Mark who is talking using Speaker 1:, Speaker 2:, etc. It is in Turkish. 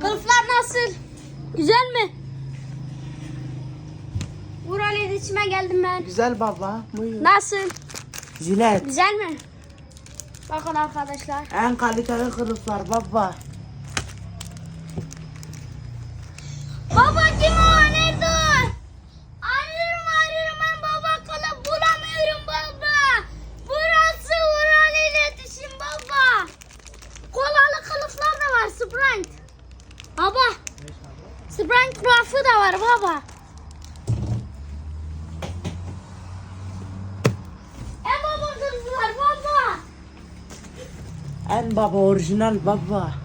Speaker 1: Kılıflar nasıl? Güzel mi? Vural iletişime geldim ben.
Speaker 2: Güzel baba. Buyur.
Speaker 1: Nasıl?
Speaker 2: Jilet.
Speaker 1: Güzel mi? Bakın arkadaşlar.
Speaker 2: En kaliteli kılıflar baba.
Speaker 1: Sprint. Baba. Sprint rafı da var baba. En baba kız var baba.
Speaker 2: En baba orijinal baba.